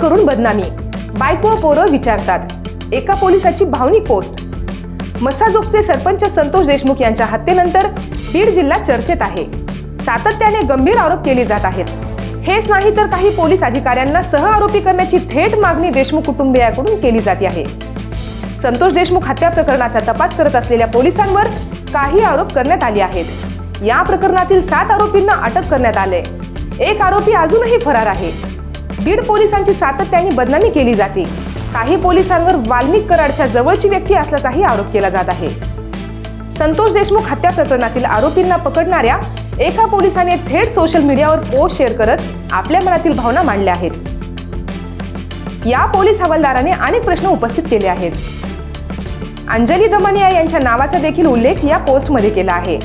करून बदनामी. बायको पोरं विचारतात. एका पोलिसाची भावनिक पोस्ट. मसाजोगचे सरपंच संतोष देशमुख यांच्या हत्येनंतर बीड जिल्हा चर्चेत आहे. सातत्याने गंभीर आरोप केले जात आहेत. हेच नाही तर काही पोलीस अधिकाऱ्यांना सह आरोपी करण्याची थेट मागणी देशमुख कुटुंबियाकडून केली जाते आहे. संतोष देशमुख हत्या प्रकरणाचा तपास करत असलेल्या पोलिसांवर काही आरोप करण्यात आले आहेत. या प्रकरणातील सात आरोपींना अटक करण्यात आले एक आरोपी अजूनही फरार आहे. बीड पोलिसांची सातत्याने बदनामी केली जाते. काही पोलिसांवर वाल्मिक कराडच्या जवळची व्यक्ती असल्याचाही आरोप केला जात आहे. संतोष देशमुख हत्या प्रकरणातील आरोपींना पकडणाऱ्या एका पोलिसाने थेट सोशल मीडियावर पोस्ट शेअर करत आपल्या मनातील भावना मांडल्या आहेत. या पोलीस हवालदाराने अनेक प्रश्न उपस्थित केले आहेत. अंजली दमनिया यांच्या नावाचा देखील उल्लेख या पोस्टमध्ये केला आहे.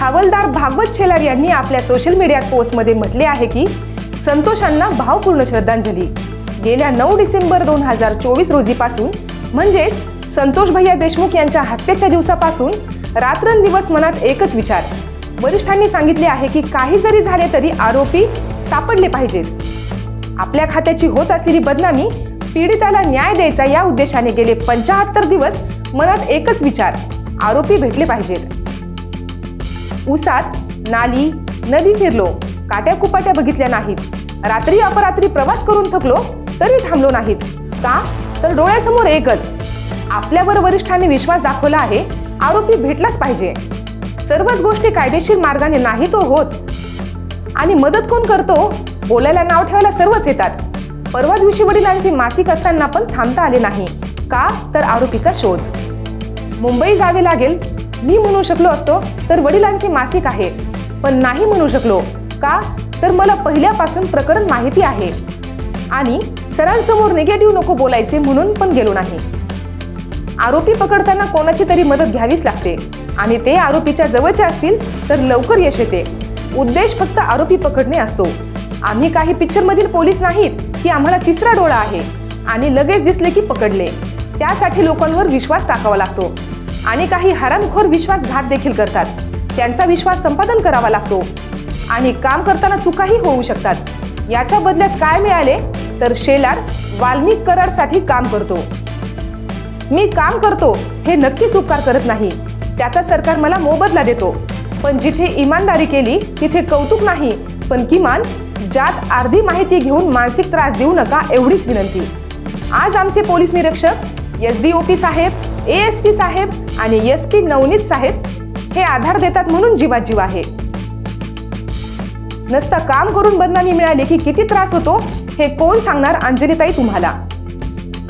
हवालदार भागवत शेलार यांनी आपल्या सोशल मीडिया पोस्टमध्ये म्हटले आहे की संतोषांना भावपूर्ण श्रद्धांजली. गेल्या नऊ डिसेंबर दोन हजार चोवीस रोजीपासून म्हणजेच संतोष भैया देशमुख यांच्या हत्येच्या दिवसापासून रात्रंदिवस मनात एकच विचार. वरिष्ठांनी सांगितले आहे की काही जरी झाले तरी आरोपी सापडले पाहिजेत. आपल्या खात्याची होत असलेली बदनामी पीडिताला न्याय द्यायचा या उद्देशाने गेले पंचाहत्तर दिवस मनात एकच विचार आरोपी भेटले पाहिजेत. उसात नाली नदी फिरलो. काट्या कुपाट्या बघितल्या नाहीत. रात्री अपरात्री प्रवास करून थकलो तरी थांबलो नाहीत. का? तर डोळ्यासमोर एकच. आपल्यावर वरिष्ठांनी विश्वास दाखवला आहे आरोपी भेटलाच पाहिजे. सर्वच गोष्टी कायदेशीर मार्गाने नाही तो होत. आणि मदत कोण करतो? बोलायला नाव ठेवायला सर्वच येतात. परवा दिवशी वडिलांचे मासिक असताना पण थांबता आले नाही. का? तर आरोपीचा शोध. मुंबई जावे लागेल. मी म्हणू शकलो असतो तर वडिलांचे मासिक आहे. पण नाही म्हणू शकलो. का? तर मला पहिल्यापासून प्रकरण माहिती आहे. आणि सरांसमोर निगेटिव्ह नको बोलायचे म्हणून पण गेलो नाही. आरोपी पकडताना कोणाची तरी मदत घ्यावीच लागते. आणि ते आरोपीच्या जवळचे असतील तर लवकर यश येते. उद्देश फक्त आरोपी पकडणे असतो. आम्ही काही पिक्चरमधील पोलीस नाहीत की आम्हाला तिसरा डोळा आहे. आणि लगेच दिसले की पकडले. त्यासाठी लोकांवर विश्वास टाकावा लागतो. आणि काही हरामखोर विश्वासघात देखील करतात. त्यांचा विश्वास संपादन करावा लागतो. आणि काम करताना चुकाही होऊ शकतात. याच्या बदल्यात काय मिळाले? तर शेलार वाल्मिक करारसाठी काम करतो. मी काम करतो हे नक्कीच उपकार करत नाही. त्याचा सरकार मला मोबदला देतो. पण जिथे इमानदारी केली तिथे कौतुक नाही. पण किमान ज्यात अर्धी माहिती घेऊन मानसिक त्रास देऊ नका एवढीच विनंती. आज आमचे पोलीस निरीक्षक एस डी ओ पी साहेब ए एस पी साहेब आणि एस पी नवनीत साहेब हे आधार देतात म्हणून जीवाजीव आहे. नसता काम करून बदनामी मिळाली की किती त्रास होतो हे कोण सांगणार अंजलीताई तुम्हाला?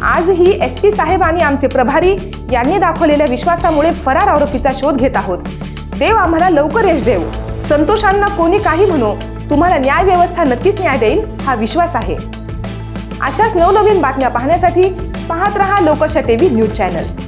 आजही एस पी साहेब आणि आमचे प्रभारी यांनी दाखवलेल्या विश्वासामुळे फरार आरोपीचा शोध घेत आहोत. देव आम्हाला लवकर यश देव. संतोषांना कोणी काही म्हणो तुम्हाला न्याय व्यवस्था नक्कीच न्याय देईल हा विश्वास आहे. अशाच नवनवीन बातम्या पाहण्यासाठी पाहत रहा लोकशा टीव्ही न्यूज चॅनल.